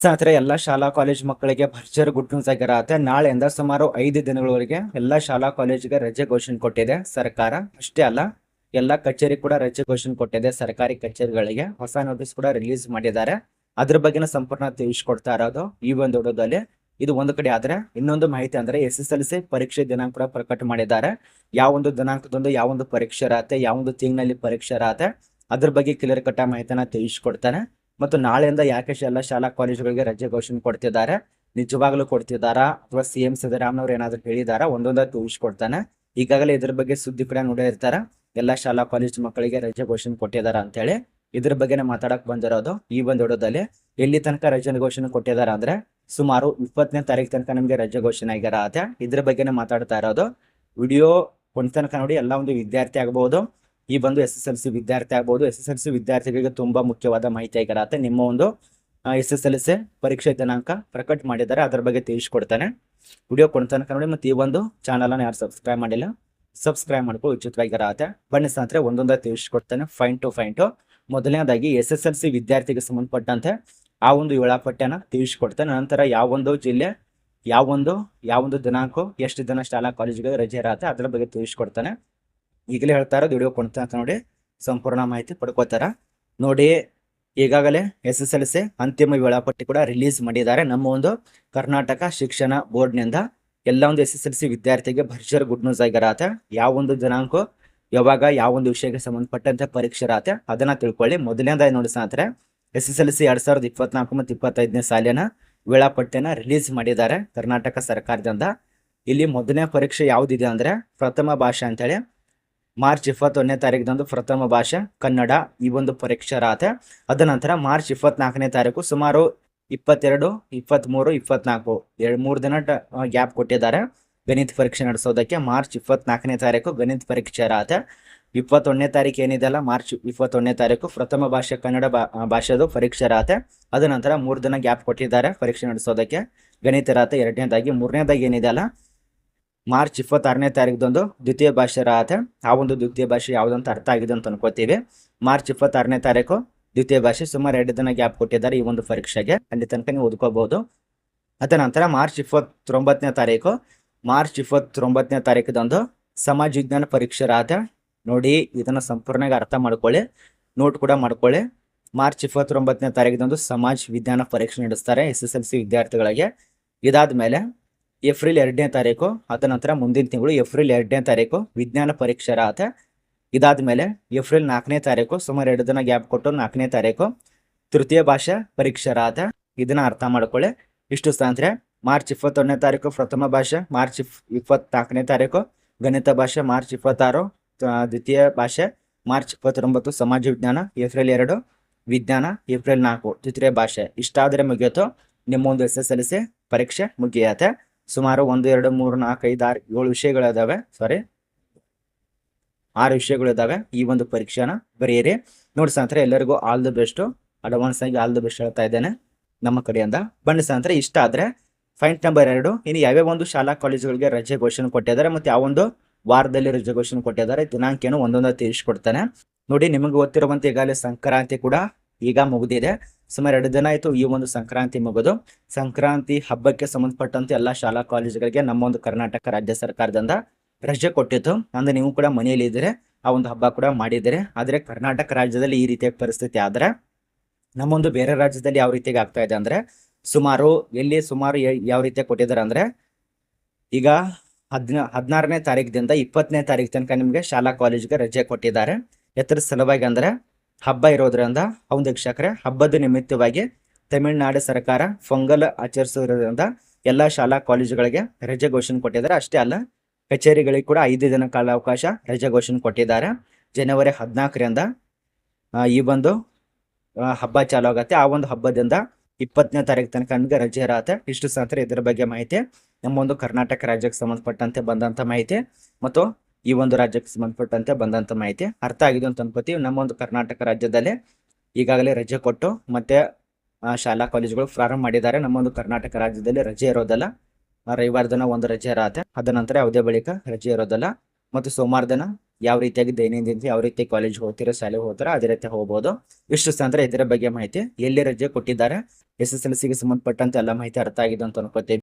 ಸ್ನೇಹಿತರೆ, ಎಲ್ಲ ಶಾಲಾ ಕಾಲೇಜ್ ಮಕ್ಕಳಿಗೆ ಭರ್ಜರ್ ಗುಡ್ ನ್ಯೂಸ್ ಆಗಿರತ್ತೆ ನಾಳೆಯಿಂದ ಸುಮಾರು ಐದು ದಿನಗಳವರೆಗೆ ಎಲ್ಲ ಶಾಲಾ ಕಾಲೇಜಿಗೆ ರಜೆ ಘೋಷಣೆ ಕೊಟ್ಟಿದೆ ಸರ್ಕಾರ. ಅಷ್ಟೇ ಅಲ್ಲ, ಎಲ್ಲ ಕಚೇರಿ ಕೂಡ ರಜೆ ಘೋಷಣೆ ಕೊಟ್ಟಿದೆ ಸರ್ಕಾರಿ ಕಚೇರಿಗಳಿಗೆ. ಹೊಸ ನೋಟಿಸ್ ಕೂಡ ರಿಲೀಸ್ ಮಾಡಿದ್ದಾರೆ. ಅದ್ರ ಬಗ್ಗೆನ ಸಂಪೂರ್ಣ ತಿಳಿಸ್ಕೊಡ್ತಾ ಇರೋದು ಈ ಒಂದು ಹುಡುಗದಲ್ಲಿ ಇದು ಒಂದು ಕಡೆ ಆದ್ರೆ, ಇನ್ನೊಂದು ಮಾಹಿತಿ ಅಂದ್ರೆ ಎಸ್ ಎಸ್ ಎಲ್ ಸಿ ಪರೀಕ್ಷೆ ದಿನಾಂಕ ಕೂಡ ಪ್ರಕಟ ಮಾಡಿದ್ದಾರೆ. ಯಾವ ಒಂದು ದಿನಾಂಕದೊಂದು ಯಾವ ಒಂದು ಪರೀಕ್ಷೆ ಇರತ್ತೆ, ಯಾವ ಒಂದು ತಿಂಗಳಲ್ಲಿ ಪರೀಕ್ಷೆ ಇರತ್ತೆ, ಅದ್ರ ಬಗ್ಗೆ ಕ್ಲಿಯರ್ ಕಟ್ಟ ಮಾಹಿತಿನ ತಿಳಿಸ್ಕೊಡ್ತಾನೆ ಮತ್ತು ನಾಳೆಯಿಂದ ಯಾಕೆ ಎಲ್ಲ ಶಾಲಾ ಕಾಲೇಜುಗಳಿಗೆ ರಜೆ ಘೋಷಣೆ ಕೊಡ್ತಿದ್ದಾರೆ? ನಿಜವಾಗ್ಲೂ ಕೊಡ್ತಿದ್ದಾರಾ? ಅಥವಾ ಸಿ ಎಂ ಸಿದ್ದರಾಮಯ್ಯವ್ರು ಏನಾದ್ರು ಹೇಳಿದಾರಾ? ಒಂದೊಂದಾಗಿ ತಿಳಿಸ್ಕೊಡ್ತಾನೆ ಈಗಾಗಲೇ ಇದ್ರ ಬಗ್ಗೆ ಸುದ್ದಿ ಕೂಡ ನೋಡಿರ್ತಾರ ಎಲ್ಲ ಶಾಲಾ ಕಾಲೇಜು ಮಕ್ಕಳಿಗೆ ರಜೆ ಘೋಷಣೆ ಕೊಟ್ಟಿದಾರ ಅಂತೇಳಿ ಇದ್ರ ಬಗ್ಗೆನೇ ಮಾತಾಡಕ್ ಬಂದಿರೋದು ಈ ಒಂದು ಹಿಡೋದಲ್ಲಿ ಎಲ್ಲಿ ತನಕ ರಜೆ ಘೋಷಣೆ ಕೊಟ್ಟಿದಾರ ಅಂದ್ರೆ ಸುಮಾರು ಇಪ್ಪತ್ತನೇ ತಾರೀಕು ತನಕ ನಮಗೆ ರಜೆ ಘೋಷಣೆ ಆಗಿರತ್ತೆ ಇದ್ರ ಬಗ್ಗೆನೇ ಮಾತಾಡ್ತಾ ಇರೋದು. ವಿಡಿಯೋ ಕೊಂಡ್ ತನಕ ನೋಡಿ ಎಲ್ಲ ಒಂದು ವಿದ್ಯಾರ್ಥಿ ಆಗಬಹುದು ಈ ಬಂದು ಎಸ್ ಎಸ್ ಎಲ್ ಸಿ ವಿದ್ಯಾರ್ಥಿ ಆಗ್ಬೋದು. ಎಸ್ ಎಸ್ ಎಲ್ ಸಿ ವಿದ್ಯಾರ್ಥಿಗಳಿಗೆ ತುಂಬಾ ಮುಖ್ಯವಾದ ಮಾಹಿತಿ ಆಗಿರತ್ತೆ. ನಿಮ್ಮ ಒಂದು ಎಸ್ ಎಸ್ ಎಲ್ ಸಿ ಪರೀಕ್ಷೆ ದಿನಾಂಕ ಪ್ರಕಟ ಮಾಡಿದ್ದಾರೆ. ಅದರ ಬಗ್ಗೆ ತಿಳಿಸ್ಕೊಡ್ತಾನೆ. ವಿಡಿಯೋ ಕೊಡ್ತಾನೆ ನೋಡಿ. ಮತ್ತೆ ಈ ಒಂದು ಚಾನಲನ್ನು ಯಾರು ಸಬ್ಸ್ಕ್ರೈಬ್ ಮಾಡಿಲ್ಲ ಸಬ್ಸ್ಕ್ರೈಬ್ ಮಾಡ್ಕೊ. ಉಚಿತವಾಗಿರತ್ತೆ ಬನ್ನಿ ಸ್ನೇಹಿತರೆ, ಒಂದೊಂದ ತಿಳಿಸ್ಕೊಡ್ತಾನೆ. ಫೈನ್ ಟು ಫೈನ್ ಟು ಮೊದಲನೇದಾಗಿ ಎಸ್ ಎಸ್ ಎಲ್ ಸಿ ವಿದ್ಯಾರ್ಥಿಗೆ ಸಂಬಂಧಪಟ್ಟಂತೆ ಆ ಒಂದು ವೇಳಾಪಟ್ಟಿಯನ್ನ ತಿಳಿಸ್ಕೊಡ್ತಾನೆ. ನಂತರ ಯಾವ ಒಂದು ಜಿಲ್ಲೆ ಯಾವೊಂದು ಯಾವೊಂದು ದಿನಾಂಕ, ಎಷ್ಟು ದಿನ ಶಾಲಾ ಕಾಲೇಜುಗಳಿಗೆ ರಜೆ ಇರತ್ತೆ, ಅದರ ಬಗ್ಗೆ ತಿಳಿಸ್ಕೊಡ್ತಾನೆ. ಈಗಲೇ ಹೇಳ್ತಾ ಇರೋದು ವಿಡಿಯೋ ಕೊಡ್ತಾ ನೋಡಿ ಸಂಪೂರ್ಣ ಮಾಹಿತಿ ಪಡ್ಕೋತಾರ ನೋಡಿ, ಈಗಾಗಲೇ ಎಸ್ ಎಸ್ ಎಲ್ ಸಿ ಅಂತಿಮ ವೇಳಾಪಟ್ಟಿ ಕೂಡ ರಿಲೀಸ್ ಮಾಡಿದ್ದಾರೆ. ನಮ್ಮ ಒಂದು ಕರ್ನಾಟಕ ಶಿಕ್ಷಣ ಬೋರ್ಡ್ನಿಂದ ಎಲ್ಲ ಒಂದು ಎಸ್ ಎಸ್ ಎಲ್ ಸಿ ವಿದ್ಯಾರ್ಥಿಗೆ ಭರ್ಜರ್ ಗುಡ್ ನ್ಯೂಸ್ ಆಗಿರತ್ತೆ ಯಾವ ಒಂದು ದಿನಾಂಕ ಯಾವಾಗ ಯಾವ ಒಂದು ವಿಷಯಕ್ಕೆ ಸಂಬಂಧಪಟ್ಟಂತೆ ಪರೀಕ್ಷೆ ಇರತ್ತೆ, ಅದನ್ನ ತಿಳ್ಕೊಳ್ಳಿ. ಮೊದಲನೇದಾಗಿ ನೋಡಿ ಸ್ನೇಹಿತರೆ, ಎಸ್ ಎಸ್ ಎಲ್ ಸಿ ಎರಡ್ ಸಾವಿರದ ಇಪ್ಪತ್ನಾಲ್ಕು ಮತ್ತು ಇಪ್ಪತ್ತೈದನೇ ಸಾಲಿನ ವೇಳಾಪಟ್ಟಿಯನ್ನ ರಿಲೀಸ್ ಮಾಡಿದ್ದಾರೆ ಕರ್ನಾಟಕ ಸರ್ಕಾರದಿಂದ. ಇಲ್ಲಿ ಮೊದಲನೇ ಪರೀಕ್ಷೆ ಯಾವ್ದಿದೆ ಅಂದ್ರೆ ಪ್ರಥಮ ಭಾಷೆ ಅಂತೇಳಿ ಮಾರ್ಚ್ ಇಪ್ಪತ್ತೊಂದನೇ ತಾರೀಕಿನಂದು ಪ್ರಥಮ ಭಾಷೆ ಕನ್ನಡ ಈ ಒಂದು ಪರೀಕ್ಷೆ ರಾತ ಅದ ನಂತರ ಮಾರ್ಚ್ ಇಪ್ಪತ್ನಾಲ್ಕನೇ ತಾರೀಕು ಸುಮಾರು ಇಪ್ಪತ್ತೆರಡು ಇಪ್ಪತ್ತ್ಮೂರು ಇಪ್ಪತ್ನಾಲ್ಕು ಎರಡು ಮೂರು ದಿನ ಗ್ಯಾಪ್ ಕೊಟ್ಟಿದ್ದಾರೆ. ಗಣಿತ ಪರೀಕ್ಷೆ ನಡೆಸೋದಕ್ಕೆ ಮಾರ್ಚ್ ಇಪ್ಪತ್ನಾಲ್ಕನೇ ತಾರೀಕು ಗಣಿತ ಪರೀಕ್ಷೆ ರಾತ ಇಪ್ಪತ್ತೊಂದನೇ ತಾರೀಕು ಏನಿದೆಲ್ಲ ಮಾರ್ಚ್ ಇಪ್ಪತ್ತೊಂದನೇ ತಾರೀಕು ಪ್ರಥಮ ಭಾಷೆ ಕನ್ನಡ ಭಾಷೆದು ಪರೀಕ್ಷೆ ರಾತೆ ಅದ ನಂತರ ಮೂರು ದಿನ ಗ್ಯಾಪ್ ಕೊಟ್ಟಿದ್ದಾರೆ ಪರೀಕ್ಷೆ ನಡೆಸೋದಕ್ಕೆ. ಗಣಿತ ರಾತೆ ಎರಡನೇದಾಗಿ ಮೂರನೇದಾಗಿ ಏನಿದೆಯಲ್ಲ ಮಾರ್ಚ್ ಇಪ್ಪತ್ತಾರನೇ ತಾರೀಕದೊಂದು ದ್ವಿತೀಯ ಭಾಷೆ ರಾತ ಆ ಒಂದು ದ್ವಿತೀಯ ಭಾಷೆ ಯಾವುದಂತ ಅರ್ಥ ಆಗಿದೆ ಅಂತ ಅನ್ಕೋತೀವಿ. ಮಾರ್ಚ್ ಇಪ್ಪತ್ತಾರನೇ ತಾರೀಕು ದ್ವಿತೀಯ ಭಾಷೆ ಸುಮಾರು ಎರಡು ದಿನ ಗ್ಯಾಪ್ ಕೊಟ್ಟಿದ್ದಾರೆ ಈ ಒಂದು ಪರೀಕ್ಷೆಗೆ. ಅಲ್ಲಿ ತನಕ ನೀವು ಓದ್ಕೋಬಹುದು. ಅದ ನಂತರ ಮಾರ್ಚ್ ಇಪ್ಪತ್ತೊಂಬತ್ತನೇ ತಾರೀಕು, ಮಾರ್ಚ್ ಇಪ್ಪತ್ತೊಂಬತ್ತನೇ ತಾರೀಕದಂದು ಸಮಾಜ ವಿಜ್ಞಾನ ಪರೀಕ್ಷೆ ರಾತ ನೋಡಿ ಇದನ್ನು ಸಂಪೂರ್ಣವಾಗಿ ಅರ್ಥ ಮಾಡ್ಕೊಳ್ಳಿ, ನೋಟ್ ಕೂಡ ಮಾಡ್ಕೊಳ್ಳಿ. ಮಾರ್ಚ್ ಇಪ್ಪತ್ತೊಂಬತ್ತನೇ ತಾರೀಕದೊಂದು ಸಮಾಜ ವಿಜ್ಞಾನ ಪರೀಕ್ಷೆ ನಡೆಸ್ತಾರೆ ಎಸ್ ಎಸ್ ಎಲ್ ಸಿ ವಿದ್ಯಾರ್ಥಿಗಳಿಗೆ. ಇದಾದ್ಮೇಲೆ ಏಪ್ರಿಲ್ ಎರಡನೇ ತಾರೀಕು ಅದ ನಂತರ ಮುಂದಿನ ತಿಂಗಳು ಏಪ್ರಿಲ್ ಎರಡನೇ ತಾರೀಕು, ವಿಜ್ಞಾನ ಪರೀಕ್ಷೆ ಇದಾದ ಮೇಲೆ ಏಪ್ರಿಲ್ ನಾಲ್ಕನೇ ತಾರೀಕು, ಸುಮಾರು ಎರಡು ದಿನ ಗ್ಯಾಪ್ ಕೊಟ್ಟು ನಾಲ್ಕನೇ ತಾರೀಕು, ತೃತೀಯ ಭಾಷೆ ಪರೀಕ್ಷೆ ರಾತ ಇದನ್ನ ಅರ್ಥ ಮಾಡ್ಕೊಳ್ಳಿ. ಇಷ್ಟು ಸ್ಥಾನ್ರೆ ಮಾರ್ಚ್ ಇಪ್ಪತ್ತೊಂದನೇ ತಾರೀಕು ಪ್ರಥಮ ಭಾಷೆ, ಮಾರ್ಚ್ ಇಪ್, ಇಪ್ಪತ್ನಾಲ್ಕನೇ ತಾರೀಕು, ಗಣಿತ ಭಾಷೆ, ಮಾರ್ಚ್ ಇಪ್ಪತ್ತಾರು ದ್ವಿತೀಯ ಭಾಷೆ, ಮಾರ್ಚ್ ಇಪ್ಪತ್ತೊಂಬತ್ತು, ಸಮಾಜ ವಿಜ್ಞಾನ, ಏಪ್ರಿಲ್ ಎರಡು, ವಿಜ್ಞಾನ, ಏಪ್ರಿಲ್ ನಾಲ್ಕು ತೃತೀಯ ಭಾಷೆ. ಇಷ್ಟಾದರೆ ಮುಗಿಯಿತು ನಿಮ್ಮ ಒಂದು ಎಸ್ ಎಸ್ ಎಲ್ ಸಿ ಪರೀಕ್ಷೆ ಮುಗಿಯತ್ತೆ ಸುಮಾರು ಒಂದು, ಎರಡು, ಮೂರು, ನಾಲ್ಕು, ಐದು, ಆರು, ಏಳು ವಿಷಯಗಳಿದಾವೆ. ಸಾರಿ ಆರು ವಿಷಯಗಳಿದಾವೆ ಈ ಒಂದು ಪರೀಕ್ಷೆನ ಬರೆಯಿರಿ. ನೋಡಿ ಸ್ನೇಹಿತರೆ, ಎಲ್ಲರಿಗೂ ಆಲ್ ದ ಬೆಸ್ಟ್ ಅಡ್ವಾನ್ಸ್ ಆಗಿ ಆಲ್ ದ ಬೆಸ್ಟ್ ಹೇಳ್ತಾ ಇದ್ದೇನೆ. ನಮ್ಮ ಕಡೆಯಿಂದ ಬನ್ನಿ ಸ್ನೇಹಿತರೆ, ಇಷ್ಟ ಆದ್ರೆ ಫೈನ್ ನಂಬರ್ ಎರಡು. ಇನ್ನು ಯಾವ್ಯಾವ ಒಂದು ಶಾಲಾ ಕಾಲೇಜುಗಳಿಗೆ ರಜೆ ಘೋಷಣೆ ಕೊಟ್ಟಿದ್ದಾರೆ ಮತ್ತೆ ಯಾವೊಂದು ವಾರದಲ್ಲಿ ರಜೆ ಘೋಷಣೆ ಕೊಟ್ಟಿದ್ದಾರೆ ದಿನಾಂಕ ಏನು ಒಂದೊಂದು ತಿಳಿಸ್ಕೊಡ್ತಾನೆ. ನೋಡಿ ನಿಮಗೆ ಗೊತ್ತಿರುವಂತೆ ಈಗಾಗಲೇ ಸಂಕ್ರಾಂತಿ ಕೂಡ ಈಗ ಮುಗಿದಿದೆ. ಸುಮಾರು ಎರಡು ದಿನ ಆಯ್ತು ಈ ಒಂದು ಸಂಕ್ರಾಂತಿ ಮುಗಿದು. ಸಂಕ್ರಾಂತಿ ಹಬ್ಬಕ್ಕೆ ಸಂಬಂಧಪಟ್ಟಂತೆ ಎಲ್ಲ ಶಾಲಾ ಕಾಲೇಜುಗಳಿಗೆ ನಮ್ಮ ಒಂದು ಕರ್ನಾಟಕ ರಾಜ್ಯ ಸರ್ಕಾರದಿಂದ ರಜೆ ಕೊಟ್ಟಿತ್ತು. ಅಂದ್ರೆ ನೀವು ಕೂಡ ಮನೆಯಲ್ಲಿ ಇದ್ರೆ ಆ ಒಂದು ಹಬ್ಬ ಕೂಡ ಮಾಡಿದರೆ ಆದರೆ ಕರ್ನಾಟಕ ರಾಜ್ಯದಲ್ಲಿ ಈ ರೀತಿಯ ಪರಿಸ್ಥಿತಿ ಆದ್ರೆ ನಮ್ಮೊಂದು ಬೇರೆ ರಾಜ್ಯದಲ್ಲಿ ಯಾವ ರೀತಿಯಾಗಿ ಆಗ್ತಾ ಇದೆ ಅಂದ್ರೆ ಸುಮಾರು ಎಲ್ಲಿ ಸುಮಾರು ಯಾವ ರೀತಿಯಾಗಿ ಕೊಟ್ಟಿದ್ದಾರೆ ಅಂದ್ರೆ ಈಗ ಹದಿನ ಹದಿನಾರನೇ ತಾರೀಕಿನಿಂದ ಇಪ್ಪತ್ತನೇ ತಾರೀಕು ತನಕ ನಿಮಗೆ ಶಾಲಾ ಕಾಲೇಜ್ಗೆ ರಜೆ ಕೊಟ್ಟಿದ್ದಾರೆ. ಎತ್ತರ ಸಲುವಾಗಿ ಅಂದ್ರೆ ಹಬ್ಬ ಇರೋದ್ರಿಂದ ಒಂದು ವೀಕ್ಷಕರೇ, ಹಬ್ಬದ ನಿಮಿತ್ತವಾಗಿ ತಮಿಳುನಾಡು ಸರ್ಕಾರ ಪೊಂಗಲ್ ಆಚರಿಸೋದ್ರಿಂದ ಎಲ್ಲ ಶಾಲಾ ಕಾಲೇಜುಗಳಿಗೆ ರಜೆ ಘೋಷಣೆ ಕೊಟ್ಟಿದ್ದಾರೆ. ಅಷ್ಟೇ ಅಲ್ಲ, ಕಚೇರಿಗಳಿಗೆ ಕೂಡ ಐದು ದಿನ ಕಾಲಾವಕಾಶ ರಜೆ ಘೋಷಣೆ ಕೊಟ್ಟಿದ್ದಾರೆ. ಜನವರಿ ಹದಿನಾಲ್ಕರಿಂದ ಈ ಒಂದು ಹಬ್ಬ ಚಾಲು ಆಗುತ್ತೆ. ಆ ಒಂದು ಹಬ್ಬದಿಂದ ಇಪ್ಪತ್ತನೇ ತಾರೀಕು ತನಕ ನಮಗೆ ರಜೆ ಇರತ್ತೆ. ಇಷ್ಟು ಸಾತ್ರ ಇದರ ಬಗ್ಗೆ ಮಾಹಿತಿ ನಮ್ಮ ಒಂದು ಕರ್ನಾಟಕ ರಾಜ್ಯಕ್ಕೆ ಸಂಬಂಧಪಟ್ಟಂತೆ ಬಂದಂತ ಮಾಹಿತಿ. ಮತ್ತು ಈ ಒಂದು ರಾಜ್ಯಕ್ಕೆ ಸಂಬಂಧಪಟ್ಟಂತೆ ಬಂದಂತ ಮಾಹಿತಿ. ಅರ್ಥ ಆಗಿದೆ ಅಂತ ಅನ್ಕೋತೀವಿ. ನಮ್ಮ ಒಂದು ಕರ್ನಾಟಕ ರಾಜ್ಯದಲ್ಲಿ ಈಗಾಗಲೇ ರಜೆ ಕೊಟ್ಟು ಮತ್ತೆ ಶಾಲಾ ಕಾಲೇಜುಗಳು ಪ್ರಾರಂಭ ಮಾಡಿದ್ದಾರೆ. ನಮ್ಮ ಒಂದು ಕರ್ನಾಟಕ ರಾಜ್ಯದಲ್ಲಿ ರಜೆ ಇರೋದಲ್ಲ. ರವಿವಾರ ದಿನ ಒಂದು ರಜೆ ಇರತ್ತೆ. ಅದ ನಂತರ ಯಾವುದೇ ಬಳಿಕ ರಜೆ ಇರೋದಲ್ಲ. ಮತ್ತು ಸೋಮವಾರ ದಿನ ಯಾವ ರೀತಿಯಾಗಿ ದೈನಂದಿನ ಯಾವ ರೀತಿ ಕಾಲೇಜ್ ಹೋಗ್ತೀರಾ, ಶಾಲೆಗೆ ಹೋಗ್ತಾರ, ಅದೇ ರೀತಿ ಹೋಗ್ಬೋದು. ಇಷ್ಟು ಅಂದ್ರೆ ಇದರ ಬಗ್ಗೆ ಮಾಹಿತಿ ಎಲ್ಲಿ ರಜೆ ಕೊಟ್ಟಿದ್ದಾರೆ, ಎಸ್ ಎಸ್ ಎಲ್ ಸಿಗೆ ಸಂಬಂಧಪಟ್ಟಂತೆ ಎಲ್ಲ ಮಾಹಿತಿ ಅರ್ಥ ಆಗಿದೆ ಅಂತ ಅನ್ಕೋತೀವಿ.